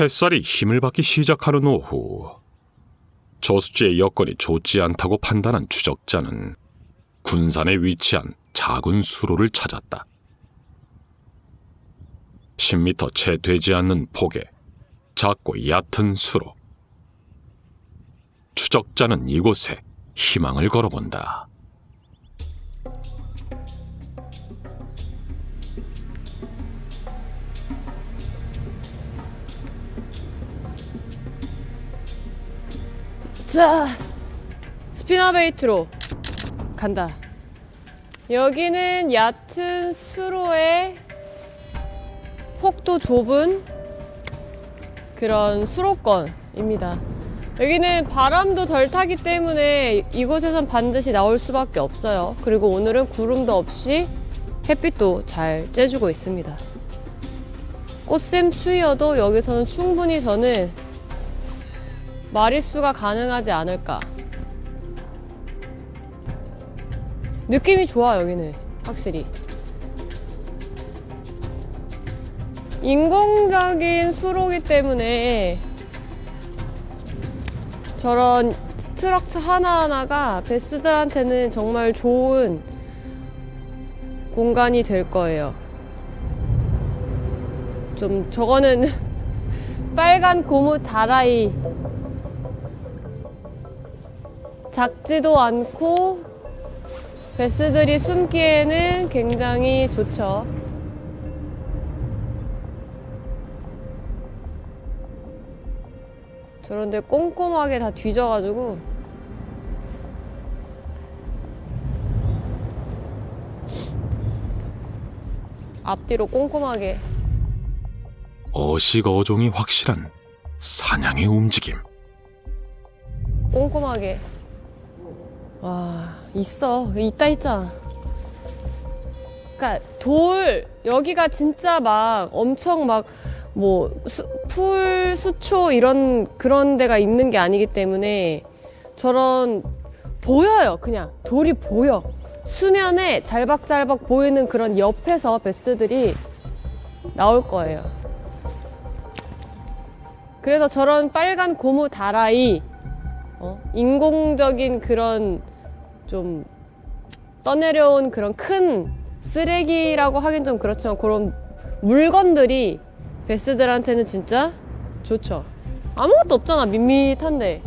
햇살이 힘을 받기 시작하는 오후 저수지의 여건이 좋지 않다고 판단한 추적자는 군산에 위치한 작은 수로를 찾았다. 10m 채 되지 않는 폭에 작고 얕은 수로. 추적자는 이곳에 희망을 걸어본다. 자, 스피너베이트로 간다. 여기는 얕은 수로에 폭도 좁은 그런 수로권입니다. 여기는 바람도 덜 타기 때문에 이곳에선 반드시 나올 수밖에 없어요. 그리고 오늘은 구름도 없이 햇빛도 잘 쬐주고 있습니다. 꽃샘 추위여도 여기서는 충분히 저는 마리수가 가능하지 않을까. 느낌이 좋아, 여기는. 확실히. 인공적인 수로기 때문에 저런 스트럭처 하나하나가 베스들한테는 정말 좋은 공간이 될 거예요. 좀 저거는 빨간 고무 다라이 작지도 않고 베스들이 숨기에는 굉장히 좋죠. 저런데 꼼꼼하게 다 뒤져가지고 앞뒤로 꼼꼼하게 어식 어종이 확실한 사냥의 움직임. 꼼꼼하게 와 있어. 있다 있잖아. 그러니까 돌 여기가 진짜 막 엄청 막 뭐 풀 수초 이런 그런 데가 있는 게 아니기 때문에 저런 보여요 그냥. 돌이 보여. 수면에 잘박잘박 보이는 그런 옆에서 베스들이 나올 거예요. 그래서 저런 빨간 고무 다라이 어? 인공적인 그런 좀 떠내려온 그런 큰 쓰레기라고 하긴 좀 그렇지만 그런 물건들이 베스들한테는 진짜 좋죠. 아무것도 없잖아. 밋밋한데.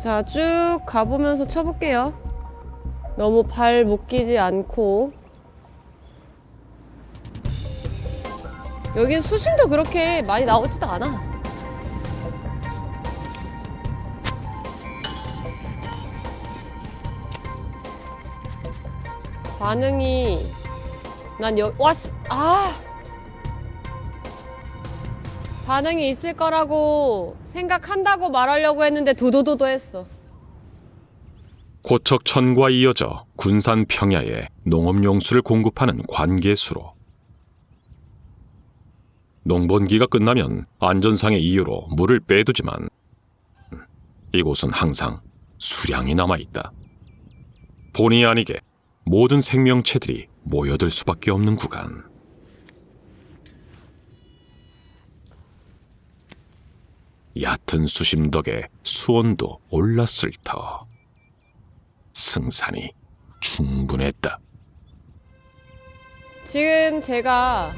자, 쭉 가보면서 쳐볼게요. 너무 발 묶이지 않고. 여긴 수심도 그렇게 많이 나오지도 않아. 반응이 난 여, 왔, 아! 반응이 있을 거라고 생각한다고 말하려고 했는데 도도도도 했어. 고척천과 이어져 군산 평야에 농업용수를 공급하는 관계수로. 농번기가 끝나면 안전상의 이유로 물을 빼두지만 이곳은 항상 수량이 남아있다. 본의 아니게 모든 생명체들이 모여들 수밖에 없는 구간. 얕은 수심 덕에 수온도 올랐을 터. 승산이 충분했다. 지금 제가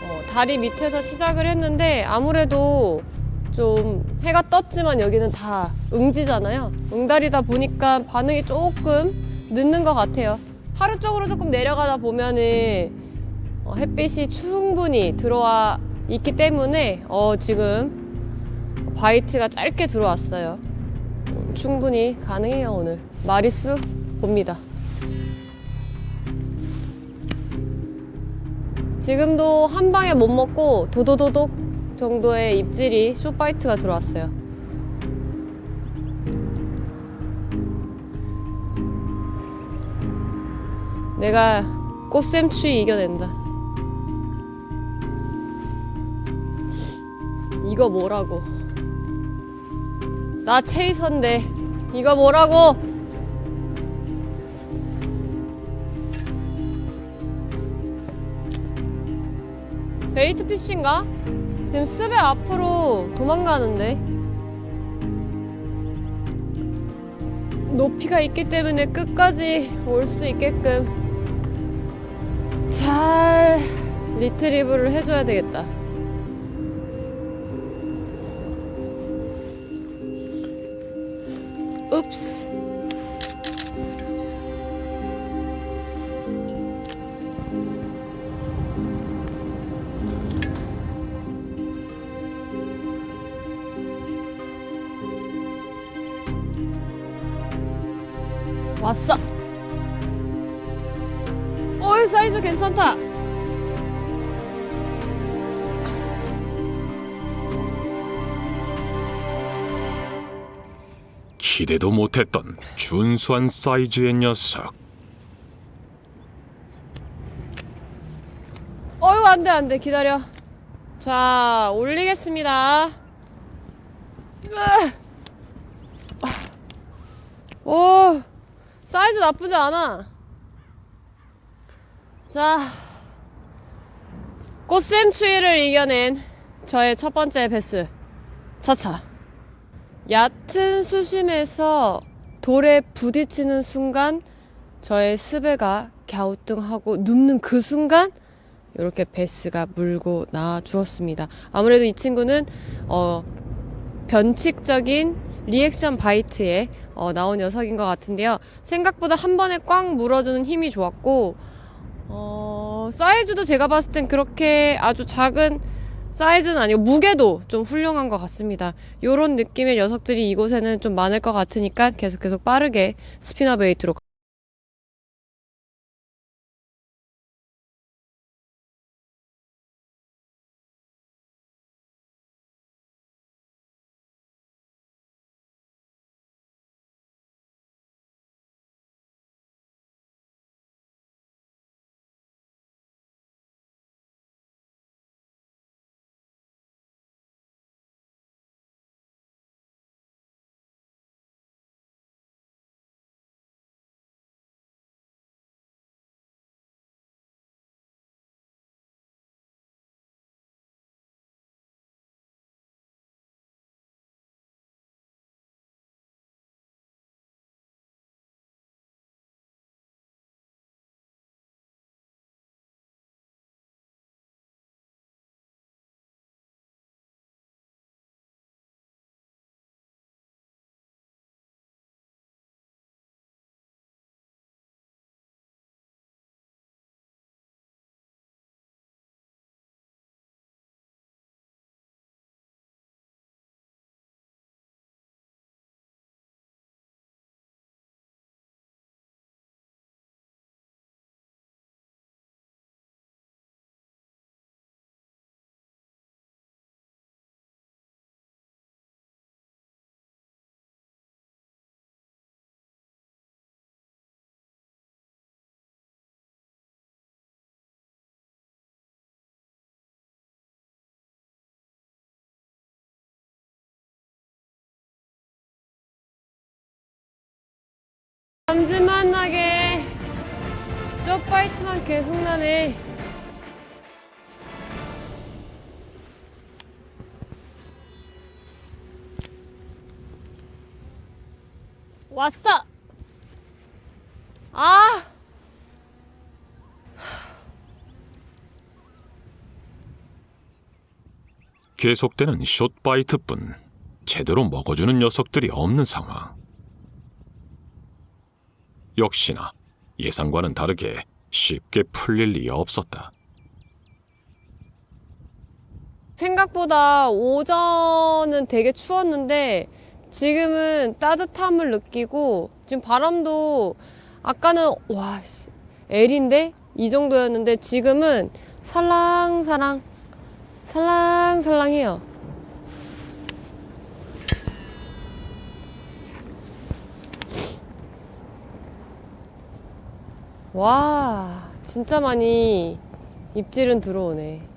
어, 다리 밑에서 시작을 했는데 아무래도 좀 해가 떴지만 여기는 다 응지잖아요. 응달이다 보니까 반응이 조금 늦는 것 같아요. 하루 쪽으로 조금 내려가다 보면은 어, 햇빛이 충분히 들어와 있기 때문에 어, 지금 바이트가 짧게 들어왔어요. 어, 충분히 가능해요 오늘. 마리수 봅니다. 지금도 한 방에 못 먹고 도도도독 정도의 입질이 쇼파이트가 들어왔어요. 내가 꽃샘추위 이겨낸다. 이거 뭐라고? 나 체이선데 이거 뭐라고? 베이트 피쉬인가? 지금 습의 앞으로 도망가는데. 높이가 있기 때문에 끝까지 올 수 있게끔 잘 리트리브를 해줘야 되겠다. 읍스. 어이 사이즈 괜찮다. 기대도 못했던 준수한 사이즈의 녀석. 어휴 안돼 안돼 기다려. 자 올리겠습니다. 으아. 오 사이즈 나쁘지 않아. 자 꽃샘 추위를 이겨낸 저의 첫 번째 베스 차차. 얕은 수심에서 돌에 부딪히는 순간 저의 스베가 갸우뚱하고 눕는 그 순간 이렇게 베스가 물고 나와 주었습니다. 아무래도 이 친구는 어, 변칙적인 리액션 바이트에 어, 나온 녀석인 것 같은데요. 생각보다 한 번에 꽉 물어주는 힘이 좋았고 어, 사이즈도 제가 봤을 땐 그렇게 아주 작은 사이즈는 아니고 무게도 좀 훌륭한 것 같습니다. 이런 느낌의 녀석들이 이곳에는 좀 많을 것 같으니까 계속 계속 빠르게 스피너 베이트로 잠시만하게 쇼파이트만 계속 나네. 왔어. 아. 계속되는 숏바이트뿐 제대로 먹어주는 녀석들이 없는 상황. 역시나 예상과는 다르게 쉽게 풀릴 리 없었다. 생각보다 오전은 되게 추웠는데 지금은 따뜻함을 느끼고 지금 바람도 아까는 와 씨, L인데 이 정도였는데 지금은 살랑살랑 살랑살랑해요. 와 진짜 많이 입질은 들어오네.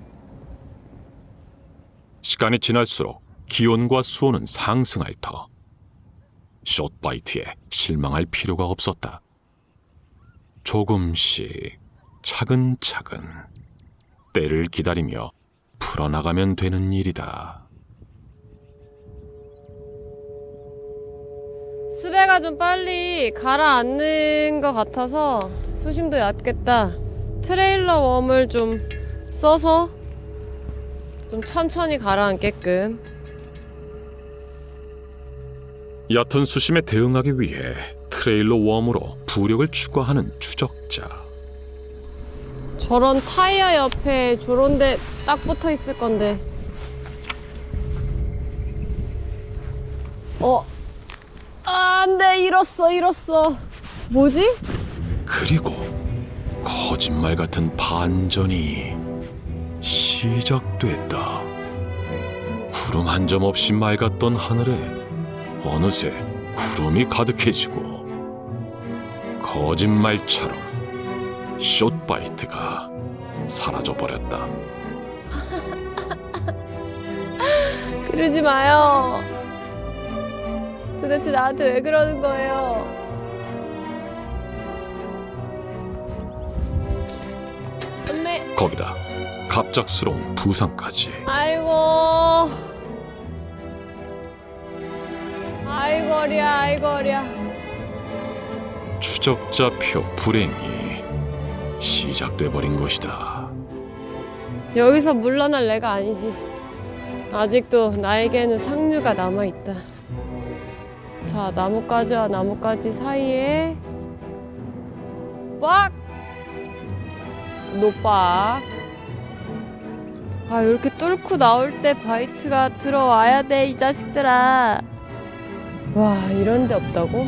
시간이 지날수록 기온과 수온은 상승할 터. 숏바이트에 실망할 필요가 없었다. 조금씩 차근차근 때를 기다리며 풀어나가면 되는 일이다. 스베가 좀 빨리 가라앉는 것 같아서 수심도 얕겠다. 트레일러 웜을 좀 써서 좀 천천히 가라앉게끔. 얕은 수심에 대응하기 위해 트레일러 웜으로 부력을 추가하는 추적자. 저런 타이어 옆에 저런데 딱 붙어 있을 건데. 어. 아, 안 돼. 잃었어, 잃었어. 뭐지? 그리고 거짓말 같은 반전이 시작됐다. 구름 한 점 없이 맑았던 하늘에 어느새 구름이 가득해지고 거짓말처럼 숏바이트가 사라져 버렸다. 그러지 마요. 도대체 나한테 왜 그러는 거예요? 엄매, 거기다 갑작스러운 부상까지. 아이고. 아이고리야, 아이고리야. 추적자표 불행이 시작돼 버린 것이다. 여기서 물러날 내가 아니지. 아직도 나에게는 상류가 남아있다. 자, 나뭇가지와 나뭇가지 사이에 빡! 노빡. 아, 이렇게 뚫고 나올 때 바이트가 들어와야 돼, 이 자식들아. 와, 이런 데 없다고?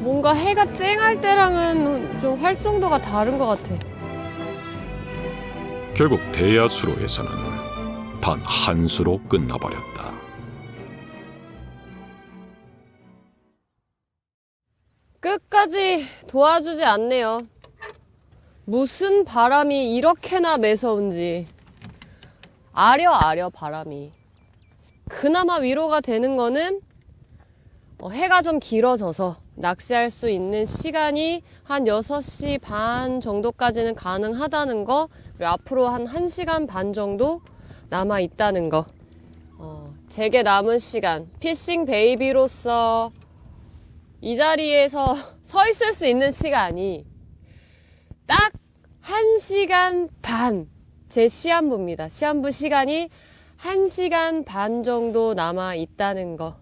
뭔가 해가 쨍할 때랑은 좀 활성도가 다른 것 같아. 결국 대야수로에서는 단 한 수로 끝나버렸다. 끝까지 도와주지 않네요. 무슨 바람이 이렇게나 매서운지. 아려 아려 바람이. 그나마 위로가 되는 거는 어, 해가 좀 길어져서 낚시할 수 있는 시간이 한 6시 반 정도까지는 가능하다는 거, 그리고 앞으로 한 1시간 반 정도 남아 있다는 거. 어, 제게 남은 시간, 피싱 베이비로서 이 자리에서 서 있을 수 있는 시간이 딱 1시간 반. 제 시한부입니다. 시한부 시간이 1시간 반 정도 남아 있다는 거.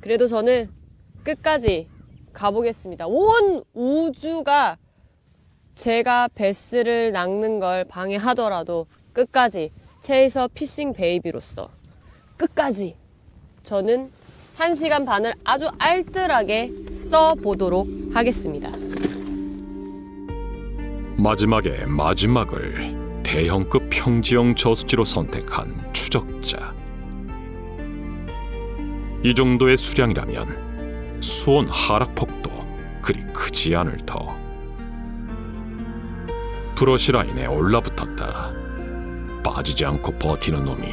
그래도 저는 끝까지 가보겠습니다. 온 우주가 제가 베스를 낚는 걸 방해하더라도 끝까지 체이서 피싱 베이비로서 끝까지 저는 1시간 반을 아주 알뜰하게 써보도록 하겠습니다. 마지막에 마지막을 대형급 평지형 저수지로 선택한 추적자. 이 정도의 수량이라면 수온 하락폭도 그리 크지 않을 터. 브러시 라인에 올라붙었다. 빠지지 않고 버티는 놈이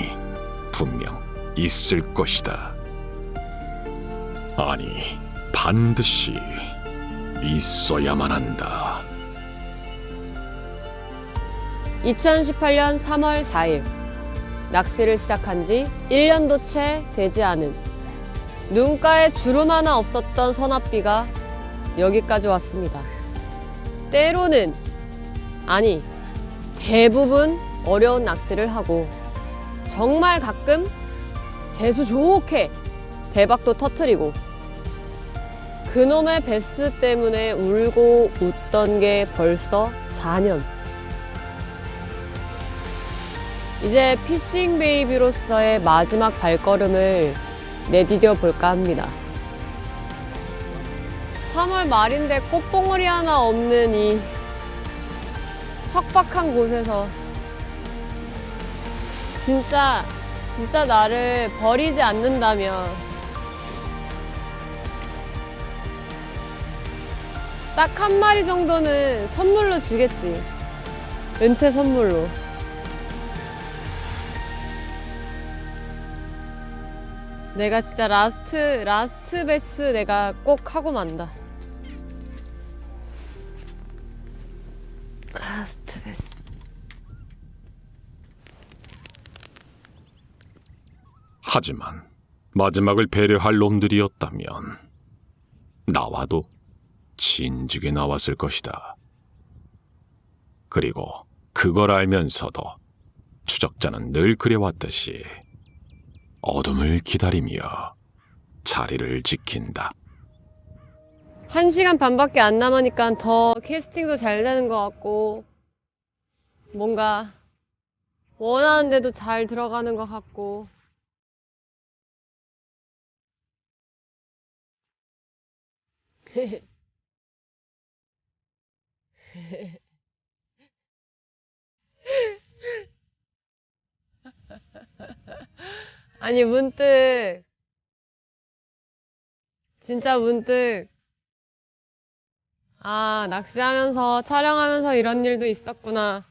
분명 있을 것이다. 아니, 반드시 있어야만 한다. 2018년 3월 4일 낚시를 시작한 지 1년도 채 되지 않은 눈가에 주름 하나 없었던 선압비가 여기까지 왔습니다. 때로는 아니 대부분 어려운 낚시를 하고 정말 가끔 재수 좋게 대박도 터트리고 그놈의 베스 때문에 울고 웃던 게 벌써 4년. 이제 피싱 베이비로서의 마지막 발걸음을 내디뎌 볼까 합니다. 3월 말인데 꽃봉오리 하나 없는 이 척박한 곳에서 진짜 진짜 나를 버리지 않는다면 딱 한 마리 정도는 선물로 주겠지. 은퇴 선물로. 내가 진짜 라스트, 라스트 베스 내가 꼭 하고 만다. 라스트 베스. 하지만 마지막을 배려할 놈들이었다면 나와도 진즉에 나왔을 것이다. 그리고 그걸 알면서도 추적자는 늘 그래왔듯이 어둠을 기다리며 자리를 지킨다. 한 시간 반밖에 안 남으니까 더 캐스팅도 잘 되는 것 같고, 뭔가 원하는 데도 잘 들어가는 것 같고. 아니, 문득, 진짜 문득, 아, 낚시하면서, 촬영하면서 이런 일도 있었구나.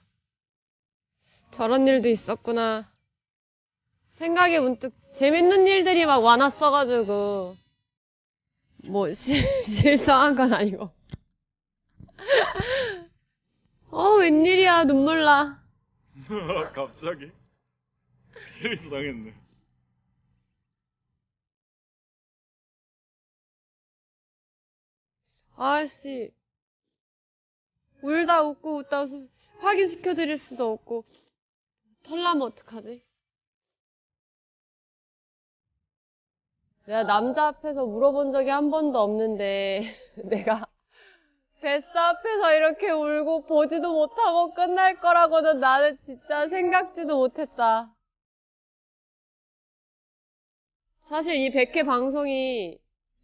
저런 일도 있었구나. 생각이 문득 재밌는 일들이 막 많았어가지고, 뭐, 실, 실성한 건 아니고. 어, 웬일이야, 눈물 나. 갑자기 실수 당했네. 아씨. 울다 웃고 웃다 웃고 확인시켜드릴 수도 없고. 털나면 어떡하지? 내가 남자 앞에서 물어본 적이 한 번도 없는데, 내가 베스 앞에서 이렇게 울고 보지도 못하고 끝날 거라고는 나는 진짜 생각지도 못했다. 사실 이 100회 방송이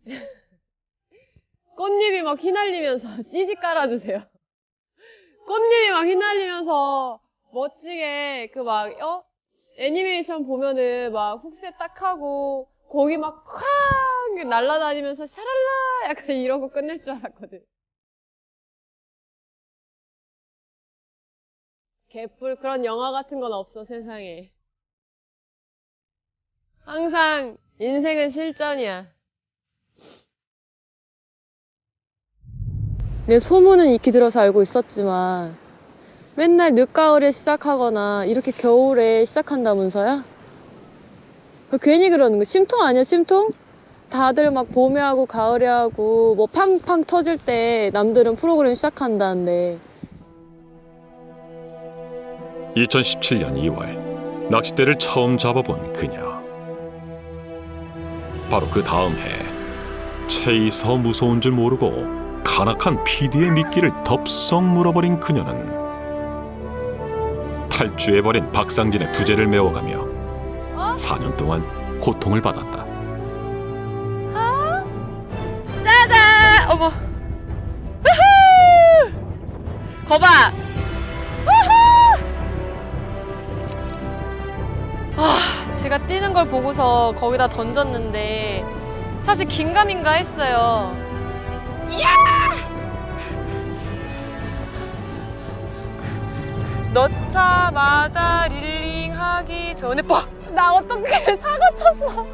꽃잎이 막 휘날리면서 CG 깔아주세요. 꽃잎이 막 휘날리면서 멋지게 그 막, 어? 애니메이션 보면은 막 훅새 딱 하고 고기 막 쾅! 날아다니면서 샤랄라! 약간 거 끝낼 줄 알았거든. 개뿔 그런 영화 같은 건 없어 세상에. 항상 인생은 실전이야. 내 소문은 익히 들어서 알고 있었지만 맨날 늦가을에 시작하거나 이렇게 겨울에 시작한다면서요? 그 괜히 그러는 거 심통 아니야 심통? 다들 막 봄에 하고 가을에 하고 뭐 팡팡 터질 때 남들은 프로그램 시작한다는데 2017년 2월 낚싯대를 처음 잡아본 그녀. 바로 그 다음 해 체이서 무서운 줄 모르고 간악한 PD의 미끼를 덥석 물어버린 그녀는 탈주해버린 박상진의 부재를 메워가며 4년 동안 고통을 받았다. 짜잔! 어머. 거봐! 제가 뛰는 걸 보고서 거기다 던졌는데 사실 긴가민가 했어요. 이야! 넣자마자 릴링 하기 전에 빡! 나 어떻게 사고 쳤어.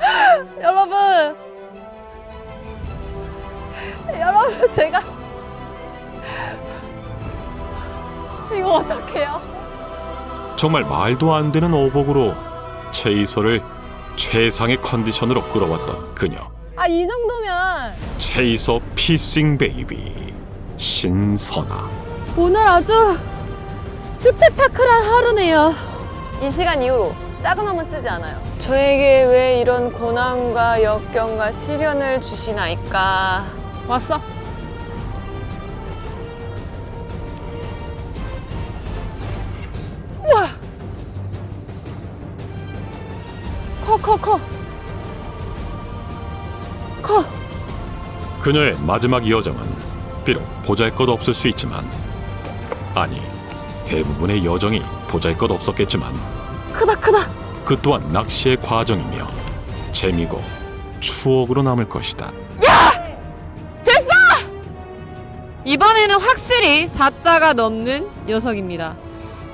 여러분 여러분 제가 이거 어떡해요? 정말 말도 안 되는 오복으로 체이서를 최상의 컨디션으로 끌어왔던 그녀. 아 이 정도면 체이서 피싱 베이비 신선아. 오늘 아주 스펙타클한 하루네요. 이 시간 이후로 작은 놈은 쓰지 않아요. 저에게 왜 이런 고난과 역경과 시련을 주시나이까. 왔어? 우와! 커, 커, 커. 커. 그녀의 마지막 여정은 비록 보잘것없을 수 있지만 아니 대부분의 여정이 보잘것없었겠지만 크다, 크다. 그 또한 낚시의 과정이며 재미고 추억으로 남을 것이다. 이번에는 확실히 4자가 넘는 녀석입니다.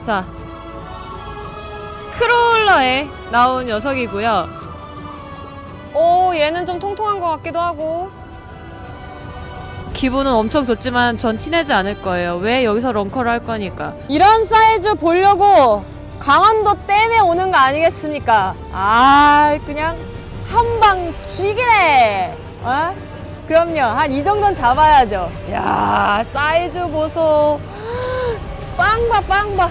자, 크롤러에 나온 녀석이고요. 오, 얘는 좀 통통한 것 같기도 하고. 기분은 엄청 좋지만 전 티내지 않을 거예요. 왜 여기서 런커를 할 거니까. 이런 사이즈 보려고 강원도 댐에 오는 거 아니겠습니까? 아, 그냥 한 방 쥐기네. 어? 그럼요. 한 이 정도는 잡아야죠. 야, 사이즈 보소. 빵 봐, 빵 봐.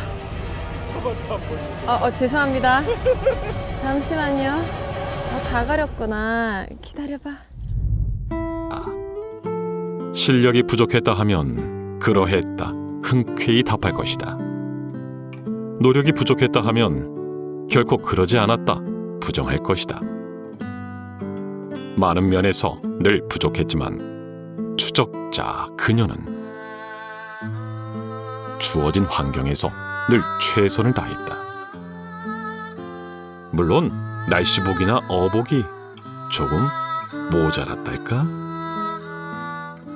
어, 어, 죄송합니다. 잠시만요. 어, 다 가렸구나. 기다려봐. 실력이 부족했다 하면 그러했다 흔쾌히 답할 것이다. 노력이 부족했다 하면 결코 그러지 않았다 부정할 것이다. 많은 면에서 늘 부족했지만 추적자 그녀는 주어진 환경에서 늘 최선을 다했다. 물론 날씨복이나 어복이 조금 모자랐달까?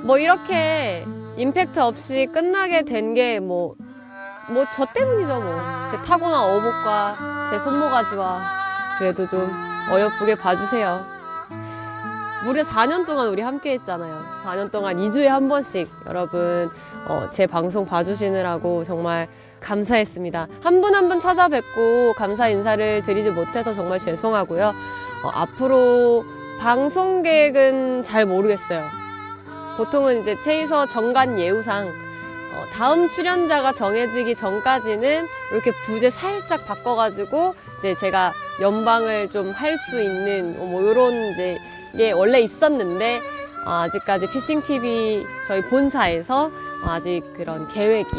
뭐 이렇게 임팩트 없이 끝나게 된 게 뭐 뭐 저 때문이죠 뭐. 제 타고난 어복과 제 손모가지와 그래도 좀 어여쁘게 봐주세요. 무려 4년 동안 우리 함께 했잖아요. 4년 동안 2주에 한 번씩 여러분 어, 제 방송 봐주시느라고 정말 감사했습니다. 한 분 한 분 찾아뵙고 감사 인사를 드리지 못해서 정말 죄송하고요. 어, 앞으로 방송 계획은 잘 모르겠어요. 보통은 이제 체이서 정관 예우상 어, 다음 출연자가 정해지기 전까지는 이렇게 부제 살짝 바꿔가지고 이제 제가 연방을 좀 할 수 있는 뭐 이런 이제 게 원래 있었는데 어, 아직까지 피싱 TV 저희 본사에서 어, 아직 그런 계획이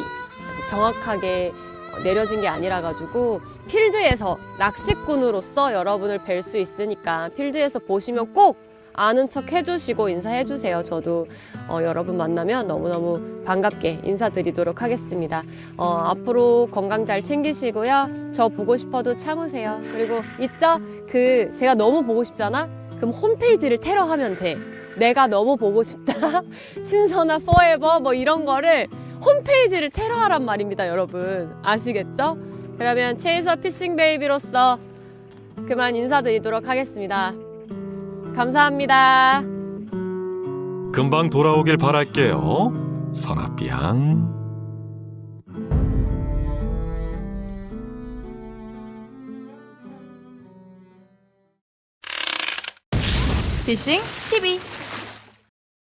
정확하게 어, 내려진 게 아니라 가지고 필드에서 낚시꾼으로서 여러분을 뵐 수 있으니까 필드에서 보시면 꼭 아는 척 해주시고 인사해 주세요. 저도 어, 여러분 만나면 너무너무 반갑게 인사드리도록 하겠습니다. 어, 앞으로 건강 잘 챙기시고요. 저 보고 싶어도 참으세요. 그리고 있죠? 그 제가 너무 보고 싶잖아? 그럼 홈페이지를 테러하면 돼. 내가 너무 보고 싶다. 신선한 포에버 뭐 이런 거를 홈페이지를 테러하란 말입니다, 여러분. 아시겠죠? 그러면 체이서 피싱 베이비로서 그만 인사드리도록 하겠습니다. 감사합니다. 금방 돌아오길 바랄게요. 선아비양. 피싱 TV